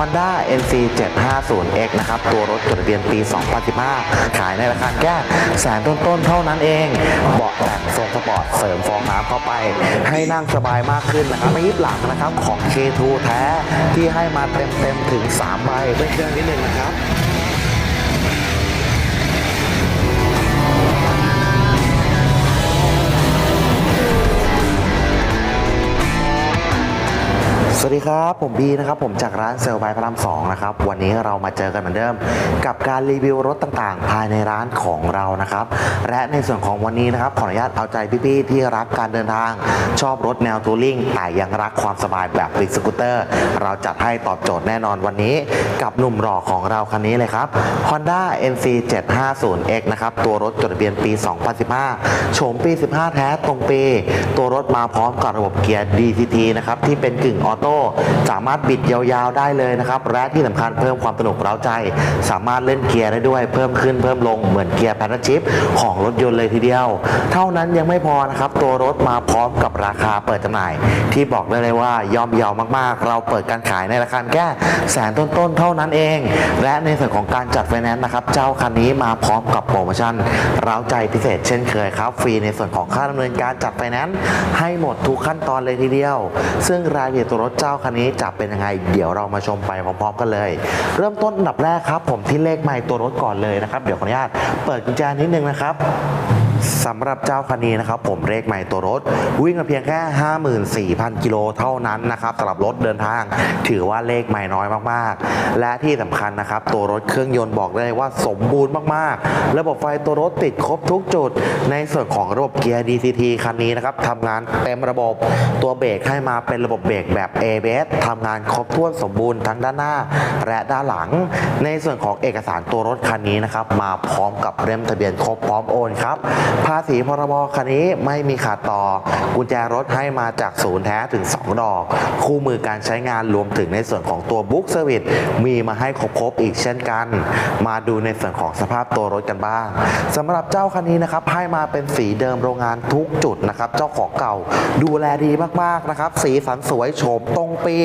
Honda NC 750X นะครับ ตัวรถจดทะเบียนปี 2015 ขายในราคาแค่แสนต้นๆ เท่านั้นเอง เบาะแต่งทรงสปอร์ตเสริมฟองน้ำเข้าไป ให้นั่งสบายมากขึ้นนะครับไม่ยิบหลังนะครับของ K2 แท้ที่ให้มาเต็มๆ ถึง 3 ใบเพื่อนๆนิดนึงนะครับ ดีครับ ผมบีนะครับผมจากร้านเซลล์บายพระรามสองนะครับวันนี้เรามาเจอกันเหมือนเดิม กับการรีวิวรถต่างๆ ภายในร้านของเรานะครับ และในส่วนของวันนี้นะครับขออนุญาตเอาใจพี่ๆที่รักการเดินทาง ชอบรถแนวทัวริงแต่ยังรักความสบายแบบฟรีสกูตเตอร์เราจัดให้ตอบโจทย์แน่นอนวันนี้ กับหนุ่มหล่อของเราคันนี้เลยครับ Honda NC 750X นะครับตัวรถจดทะเบียนปี 2015โฉมปี 15 แท้ตรงปี ตัวรถมาพร้อมกับระบบเกียร์ DCT นะครับที่เป็นกึ่งออโต้สามารถบิดยาวๆได้เลยนะครับและที่สำคัญเพิ่มความสนุกเร้าใจ สามารถเล่นเกียร์ได้ด้วยเพิ่มขึ้นเพิ่มลงเหมือนเกียร์แพนชิพของรถยนต์เลยทีเดียว เท่านั้นยังไม่พอนะครับตัวรถมาพร้อมกับราคาเปิดจำหน่าย ที่บอกได้เลยว่าย่อมเยาวมากๆ เราเปิดการขายในราคาแค่แสนต้นๆเท่านั้นเอง และในส่วนของการจัดไฟแนนซ์นะครับเจ้าคันนี้มาพร้อมกับโปรโมชั่นเร้าใจพิเศษ เช่นเคยครับฟรีในส่วนของค่าดำเนินการจัดไฟแนนซ์ให้หมดทุกขั้นตอนเลยทีเดียว ซึ่งรายละเอียดตัวรถเจ้าคันนี้จะเป็นยังไง เดี๋ยวเรามาชมไปพร้อมๆกันเลย เริ่มต้นอันดับแรกครับ ผมที่เลขไมล์ตัวรถก่อนเลยนะครับ เดี๋ยวขออนุญาตเปิดกุญแจนิดนึงนะครับ สำหรับเจ้าคันนี้นะครับผมเลขใหม่ตัวรถ วิ่งมาเพียงแค่ 54,000 กิโลเท่านั้นนะครับสำหรับรถเดินทาง ถือว่าเลขใหม่น้อยมากๆ และที่สำคัญนะครับ ตัวรถเครื่องยนต์บอกได้ว่าสมบูรณ์มากๆ ระบบไฟตัวรถติดครบทุกจุด ในส่วนของระบบเกียร์ DCT คันนี้นะครับทำงานเต็มระบบตัวเบรกให้มาเป็นระบบเบรกแบบ ABS ทำงานครบถ้วนสมบูรณ์ทั้งด้านหน้า และด้านหลัง ในส่วนของเอกสารตัวรถคันนี้นะครับมาพร้อมกับเล่มทะเบียนครบพร้อมโอนครับภาษีพรบคันนี้ไม่มีขาดต่อ กุญแจรถให้มาจากศูนย์แท้ถึง 2 ดอก คู่มือการใช้งานรวมถึงในส่วนของตัวบุ๊กเซอร์วิสมีมาให้ครบๆอีกเช่นกัน มาดูในส่วนของสภาพตัวรถกันบ้างสำหรับเจ้าคันนี้นะครับให้มาเป็นสีเดิมโรงงานทุกจุดนะครับเจ้าของเก่าดูแลดีมากๆนะครับสีสันสวยโฉมตรงปี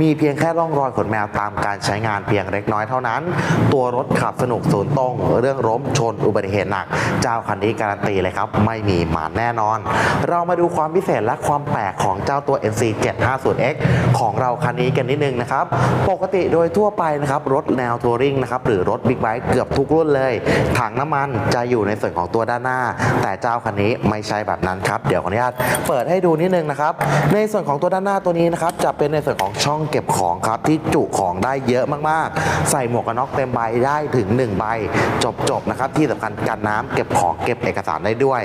มีเพียงแค่ร่องรอยขนแมวตามการใช้งานเพียงเล็กน้อยเท่านั้น ตัวรถขับสนุกศูนย์ตรง เรื่องล้มชนอุบัติเหตุหนัก เจ้าคันนี้การันตีเลยครับ ไม่มีหมาแน่นอน เรามาดูความพิเศษและความแปลกของเจ้าตัว NC 750X ของเราคันนี้กันนิดนึงนะครับ ปกติโดยทั่วไปนะครับ รถแนวทัวริงนะครับ หรือรถบิ๊กไบค์เกือบทุกรุ่นเลย ถังน้ำมันจะอยู่ในส่วนของตัวด้านหน้า แต่เจ้าคันนี้ไม่ใช่แบบนั้นครับ เดี๋ยวขออนุญาตเปิดให้ดูนิดนึงนะครับ ในส่วนของตัวด้านหน้าตัวนี้นะครับ จะเป็นในส่วนของช่องเก็บของครับ ที่จุของได้เยอะมากๆ ใส่หมวกกันน็อกเต็มใบได้ถึง1ใบจบๆนะครับที่สำคัญกันน้ำเก็บของเก็บเอกสารได้ด้วย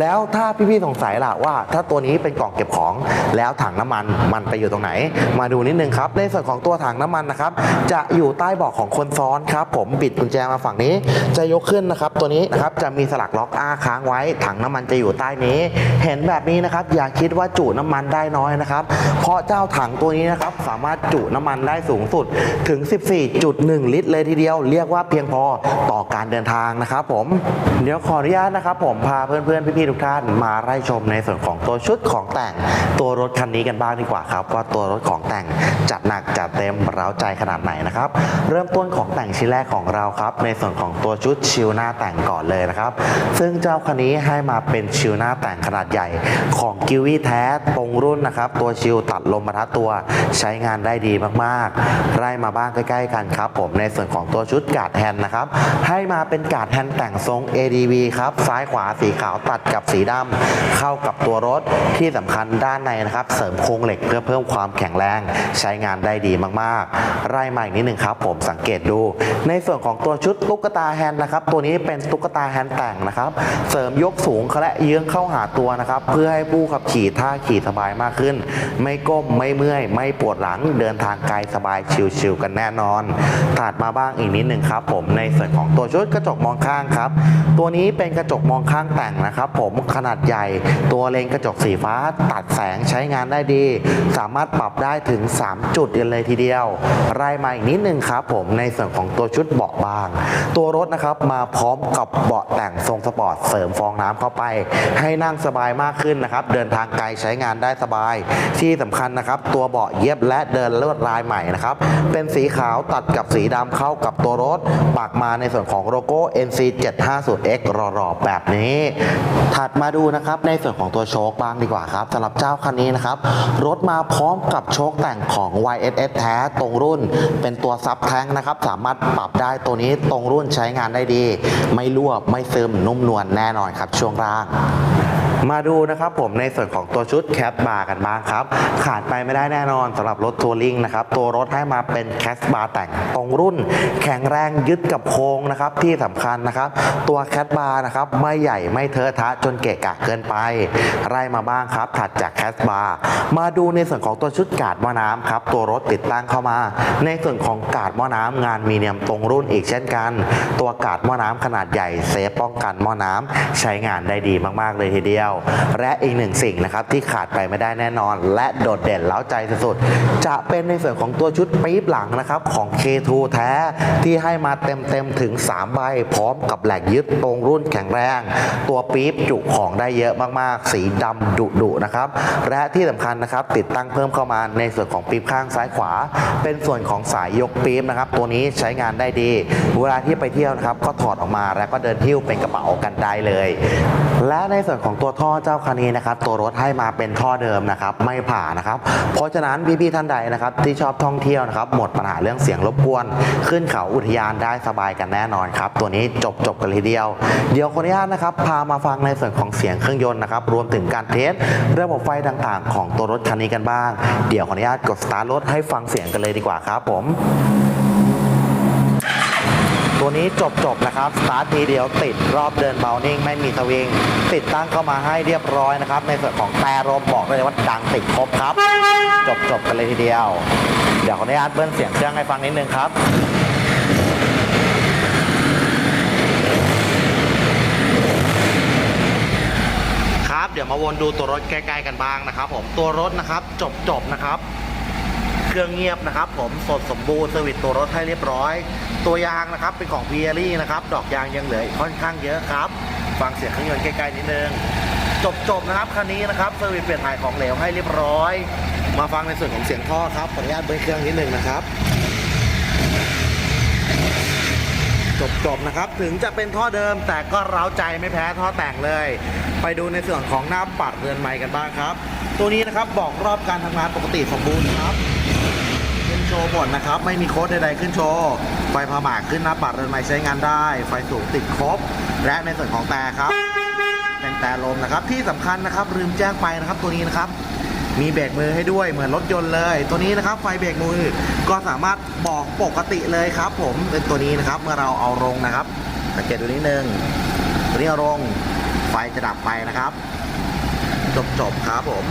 แล้วถ้าพี่ๆสงสัยล่ะว่า ถ้าตัวนี้เป็นกล่องเก็บของแล้วถังน้ำมันมันไปอยู่ตรงไหน มาดูนิดนึงครับ ในส่วนของตัวถังน้ำมันนะครับ จะอยู่ใต้เบาะของคนซ้อนครับ ผมบิดกุญแจมาฝั่งนี้ จะยกขึ้นนะครับ ตัวนี้นะครับจะมีสลักล็อกอ้าค้างไว้ ถังน้ำมันจะอยู่ใต้นี้ เห็นแบบนี้นะครับ อย่าคิดว่าจุน้ำมันได้น้อยนะครับ เพราะเจ้าถังตัวนี้นะครับสามารถจุน้ำมันได้สูงสุดถึง 14.1 ลิตรเลยทีเดียว เรียกว่าเพียงพอต่อการเดินทางนะครับ ผม เดี๋ยวขออนุญาตนะครับผมพาเพื่อนๆ พี่ๆ ทุกท่านมาไล่ชมในส่วนของตัวชุดของแต่งตัวรถคันนี้กันบ้างดีกว่าครับ ว่าตัวรถของแต่งจัดหนักจัดเต็มเร้าใจขนาดไหนนะครับ เริ่มต้นของแต่งชิ้นแรกของเราครับ ในส่วนของตัวชุดชิลหน้าแต่งก่อนเลยนะครับ ซึ่งเจ้าคันนี้ให้มาเป็นชิลหน้าแต่งขนาดใหญ่ของกิวี่แท้ตรงรุ่นนะครับ ตัวชิล ตัดลมประทัดตัวใช้งานได้ดีมากๆ ไล่มาบ้างใกล้ๆกันครับ ผมในส่วนของตัวชุดกาดแฮนด์นะครับ ให้มาเป็นกาดแฮนด์แต่งทรง ADV ครับ ซ้ายขวาสีขาวตัดกับสีดำเข้ากับตัวรถที่สำคัญด้านในนะครับ เสริมโครงเหล็กเพื่อเพิ่มความแข็งแรงใช้งานได้ดีมากๆ ไล่มาอีกนิดหนึ่งครับผมสังเกตดู ในส่วนของตัวชุดตุ๊กตาแฮนด์นะครับ ตัวนี้เป็นตุ๊กตาแฮนด์แต่งนะครับ เสริมยกสูงและเยื้องเข้าหาตัวนะครับ เพื่อให้ผู้ขับขี่ท่าขี่สบายมากขึ้น ไม่ก้มไม่เมื่อย ไม่ปวดหลังเดินทางไกลสบายชิลๆกันแน่นอน ถัดมาบ้างอีกนิดหนึ่งครับ ผมในส่วนของตัวชุดกระจกมองข้างครับ ตัวนี้เป็นกระจกมองข้างแต่งนะครับ ผมขนาดใหญ่ ตัวเลนกระจกสีฟ้าตัดแสงใช้งานได้ดี สามารถปรับได้ถึง 3 จุดเลยทีเดียวไล่มาอีกนิดหนึ่งครับ ผมในส่วนของตัวชุดเบาะบาง ตัวรถนะครับมาพร้อมกับเบาะแต่งทรงสปอร์ตเสริมฟองน้ำเข้าไป ให้นั่งสบายมากขึ้นนะครับ เดินทางไกลใช้งานได้สบายที่สำคัญนะครับ ตัวเบาะเย็บและเดินลวดลายใหม่นะครับ เป็นสีขาวตัดกับสีดำเข้ากับตัวรถปักมาในส่วนของโลโก้ NC 750X รอรอแบบนี้ ถัดมาดูนะครับในส่วนของตัวโชคบ้างดีกว่าครับสำหรับเจ้าคันนี้นะครับ รถมาพร้อมกับโชคแต่งของ YSS แท้ตรงรุ่น เป็นตัวซับแท้งนะครับ สามารถปรับได้ตัวนี้ตรงรุ่นใช้งานได้ดี ไม่รั่วไม่ซึมนุ่มนวลแน่นอนครับช่วงล่าง มาดูนะครับผมในส่วนของตัวชุดแคปบาร์กันบ้างครับ ขาดไปไม่ได้แน่นอนสำหรับรถทัวริงนะครับตัวรถให้มาเป็นแคสบาร์แต่งตรงรุ่น แข็งแรงยึดกับโครงนะครับที่สำคัญนะครับ ตัวแคสบาร์นะครับไม่ใหญ่ไม่เทอะทะจนเกะกะเกินไปไล่มาบ้างครับ ถัดจากแคสบาร์มาดูในส่วนของตัวชุดกาดมอน้ำครับตัวรถติดตั้งเข้ามา ในส่วนของกาดมอน้ำงานมีเนียมตรงรุ่นอีกเช่นกัน ตัวกาดมอน้ำขนาดใหญ่เซฟป้องกันมอน้ำใช้งานได้ดีมากๆเลยทีเดียวและอีกหนึ่งสิ่งนะครับที่ขาดไปไม่ได้แน่นอน และโดดเด่นเล้าใจสุดๆจะเป็นในส่วนของตัวชุดปี๊บหลังนะครับของ K2 แท้ที่ให้มาเต็มๆถึง 3 ใบ พร้อมกับแหลกยึดตรงรุ่นแข็งแรง ตัวปี๊บจุของได้เยอะมากๆ สีดำดุๆนะครับ และที่สำคัญนะครับติดตั้งเพิ่มเข้ามาในส่วนของปี๊บข้างซ้ายขวา เป็นส่วนของสายยกปี๊บนะครับ ตัวนี้ใช้งานได้ดี เวลาที่ไปเที่ยวนะครับก็ถอดออกมาแล้วก็เดินหิ้วเป็นกระเป๋ากันได้เลย และในส่วนของตัวท่อเจ้าคันนี้นะครับตัวรถให้มาเป็นท่อเดิมนะครับไม่ผ่านะครับ เพราะฉะนั้นพี่ๆท่านใดนะครับที่ชอบท่องเที่ยวนะครับหมดปัญหาเรื่องเสียงรบกวน ขึ้นเขาอุทยานได้สบายกันแน่นอนครับตัวนี้จบจบกันเลยทีเดียว เดี๋ยวขออนุญาตนะครับพามาฟังในส่วนของเสียงเครื่องยนต์นะครับรวมถึงการเทสระบบไฟต่างๆ ของตัวรถคันนี้กันบ้าง เดี๋ยวขออนุญาตกดสตาร์ทรถให้ฟังเสียงกันเลยดีกว่าครับผม ตัวนี้จบจบนะครับ สตาร์ททีเดียวติดรอบเดินเบานิ่งไม่มีสวิง ติดตั้งเข้ามาให้เรียบร้อยนะครับ ในส่วนของแต่ลมบอกเลยว่าดังติดครบครับ จบจบกันเลยทีเดียว เดี๋ยวขออนุญาตเบิ้ลเสียงเครื่องให้ฟังนิดนึงครับครับเดี๋ยวมาวนดูตัวรถใกล้ๆกันบ้างนะครับ ผมตัวรถนะครับจบจบนะครับ เครื่องเงียบนะครับ ผมสดสมบูรณ์เซอร์วิสตัวรถให้เรียบร้อย ตัวยางนะครับเป็นของ p ี r รี่นะครับ ดอกยางยังเหลืออีกค่อนข้างเยอะครับ ฟังเสียงเครื่องยนต์ใกล้ๆนิดนึงจบจบๆนะครับคันนี้นะครับเซอร์วิสเปลี่ยนถ่ายของเหลวให้เรียบร้อย มาฟังในส่วนของเสียงท่อครับขออนุญาตเบิ้ลเครื่องนิดนึงนะครับ จบจบๆนะครับถึงจะเป็นท่อเดิมแต่ก็เร้าใจไม่แพ้ท่อแต่งเลย ไปดูในส่วนของหน้าปัดเรือนไม้กันบ้างครับ ตัวนี้นะครับบอกรอบการทำงานปกติสมบูรณ์ครับ ชว์หมดนะครับ ไม่มีโค้ดใดๆขึ้นโชว์ ไฟพาหมากขึ้นหน้าปัดเรือนไม้ใช้งานได้ ไฟสูงติดครบ และในส่วนของแต่ครับ เป็นแต่ลมนะครับ ที่สำคัญนะครับลืมแจ้งไปนะครับตัวนี้นะครับ มีเบรกมือให้ด้วยเหมือนรถยนต์เลย ตัวนี้นะครับไฟเบรกมือก็สามารถบอกปกติเลยครับ ผมเป็นตัวนี้นะครับเมื่อเราเอาลงนะครับสังเกตดูนิดนึงตัวนี้เอาลงไฟจะดับไปนะครับ จบจบๆครับผม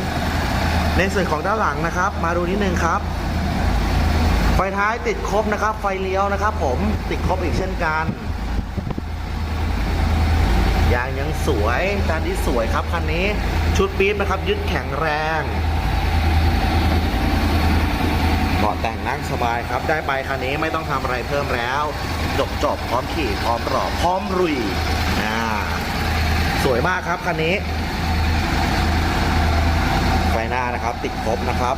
ในส่วนของด้านหลังนะครับ มาดูนิดนึงครับ ไฟท้ายติดครบนะครับ ไฟเลี้ยวนะครับผมติดครบอีกเช่นกันยางยังสวยจานที่สวยครับคันนี้ชุดปี๊บนะครับ ยึดแข็งแรงเบาะแต่งนั่งสบายครับ ได้ไปคันนี้ไม่ต้องทำอะไรเพิ่มแล้วจบจบพร้อมขี่พร้อมรอพร้อมรุยอ่าสวยมากครับคันนี้ไฟหน้านะครับ ติดครบนะครับ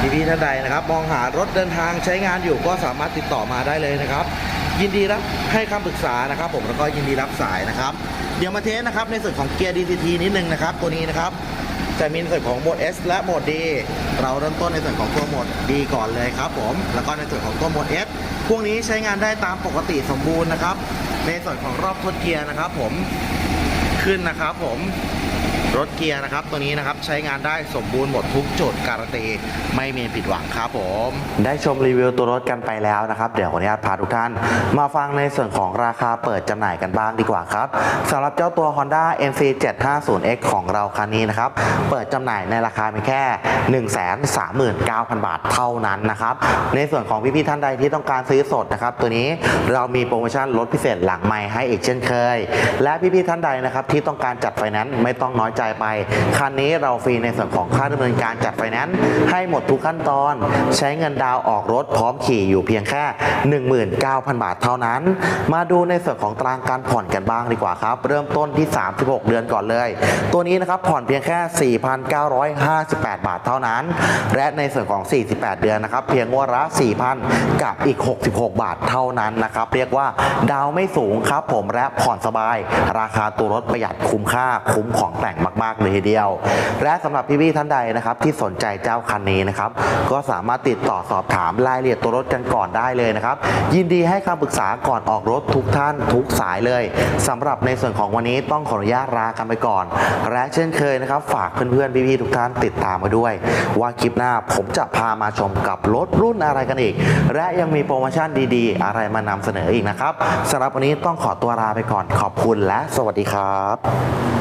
พี่ๆท่านใดนะครับ มองหารถเดินทางใช้งานอยู่ก็สามารถติดต่อมาได้เลยนะครับ ยินดีรับให้คำปรึกษานะครับ ผมแล้วก็ยินดีรับสายนะครับ เดี๋ยวมาเทสนะครับในส่วนของเกียร์ DCT นิดนึงนะครับ ตัวนี้นะครับจะมีในส่วนของโหมด S และโหมด D เราเริ่มต้นในส่วนของตัวโหมด D ก่อนเลยครับผมแล้วก็ในส่วนของตัวโหมด S พวกนี้ใช้งานได้ตามปกติสมบูรณ์นะครับ ในส่วนของรอบทดเกียร์นะครับ ผมขึ้นนะครับ ผม รถเกียร์นะครับตัวนี้นะครับใช้งานได้สมบูรณ์หมดทุกจุดการันตีไม่มีผิดหวังครับผม ได้ชมรีวิวตัวรถกันไปแล้วนะครับเดี๋ยวขออนุญาตพาทุกท่าน มาฟังในส่วนของราคาเปิดจำหน่ายกันบ้างดีกว่าครับสำหรับเจ้าตัว Honda NC 750X ของเราคันนี้นะครับเปิดจำหน่ายในราคาเพียงแค่ 139,000 บาทเท่านั้นนะครับในส่วนของพี่ๆท่านใดที่ต้องการซื้อสดนะครับตัวนี้เรามีโปรโมชั่นลดพิเศษหลังใหม่ให้อีกเช่นเคย และพี่ๆท่านใดนะครับที่ต้องการจัดไฟแนนซ์ไม่ต้องน้อยจใจไป คันนี้เราฟรีในส่วนของค่าดำเนินการจัดไฟแนนซ์ให้หมดทุกขั้นตอน ใช้เงินดาวออกรถพร้อมขี่อยู่เพียงแค่ 19,000 บาทเท่านั้น มาดูในส่วนของตารางการผ่อนกันบ้างดีกว่าครับ เริ่มต้นที่ 36 เดือนก่อนเลย ตัวนี้นะครับผ่อนเพียงแค่ 4,958 บาทเท่านั้น และในส่วนของ 48 เดือนนะครับเพียงงวดละ 4,000 กับอีก 66 บาทเท่านั้นนะครับ เรียกว่าดาวไม่สูงครับผมและผ่อนสบาย ราคาตัวรถประหยัดคุ้มค่าคุ้มของแต่งมากๆเลยทีเดียว และสำหรับพี่ๆท่านใดนะครับ ที่สนใจเจ้าคันนี้นะครับ ก็สามารถติดต่อสอบถามรายละเอียดตัวรถกันก่อนได้เลยนะครับ ยินดีให้คำปรึกษาก่อนออกรถทุกท่านทุกสายเลยสำหรับในส่วนของวันนี้ต้องขออนุญาตลากันไปก่อน และเช่นเคยนะครับ ฝากเพื่อนๆพี่ๆทุกท่านติดตามมาด้วย ว่าคลิปหน้าผมจะพามาชมกับรถรุ่นอะไรกันอีก และยังมีโปรโมชั่นดีๆ อะไรมานำเสนออีกนะครับสำหรับวันนี้ต้องขอตัวลาไปก่อนขอบคุณและสวัสดีครับ